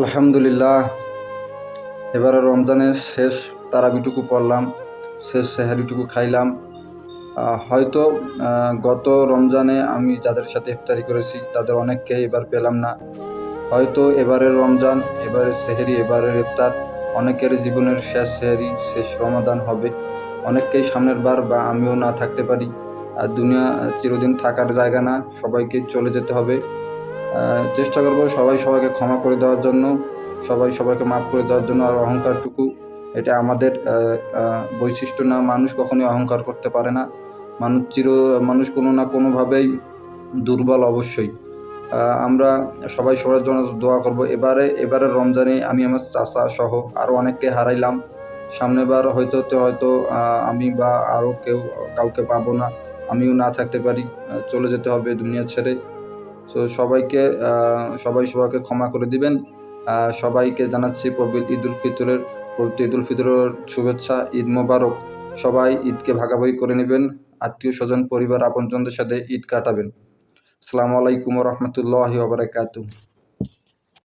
আলহামদুলিল্লাহ, এবারে রমজানের শেষ তারাবিটুকু পড়লাম, শেষ সেহারিটুকু খাইলাম। হয়তো গত রমজানে আমি যাদের সাথে ইফতারি করেছি, তাদের অনেককে এবার পেলাম না। হয়তো এবারের রমজান, এবারের সেহেরি, এবারের ইফতার, অনেকের জীবনের শেষ সেহেরি, শেষ রমাদান হবে। অনেককেই সামনের বার বা আমিও না থাকতে পারি। আর দুনিয়া চিরদিন থাকার জায়গা না, সবাইকে চলে যেতে হবে। চেষ্টা করব সবাই সবাইকে ক্ষমা করে দেওয়ার জন্য, সবাই সবাইকে মাফ করে দেওয়ার জন্য, আর অহংকারটুকু, এটা আমাদের বৈশিষ্ট্য না, মানুষ কখনোই অহংকার করতে পারে না। মানুষ চির, মানুষ কোনো না কোনোভাবেই দুর্বল অবশ্যই। আমরা সবাই সবার জন্য দোয়া করব। এবারে এবারে রমজানে আমি আমার চাচা সহ আরও অনেককে হারাইলাম। সামনেবার হয়তো হয়তো আমি বা আরও কেউ কাউকে পাবো না। আমিও না থাকতে পারি। চলে যেতে হবে দুনিয়া ছেড়ে। তো সবাইকে সবাই সবাইকে ক্ষমা করে দিবেন। সবাইকে জানাচ্ছি পবিত ঈদ উল ফিতরের, পবিত্র ঈদ উল ফিতরের শুভেচ্ছা, ঈদ মোবারক। সবাই ঈদকে ভাগাভাগি করে নেবেন। আত্মীয় স্বজন, পরিবার, আপনজনদের সাথে ঈদ কাটাবেন। আসসালামু আলাইকুম রহমতুল্লাহ বারাকাতুহ।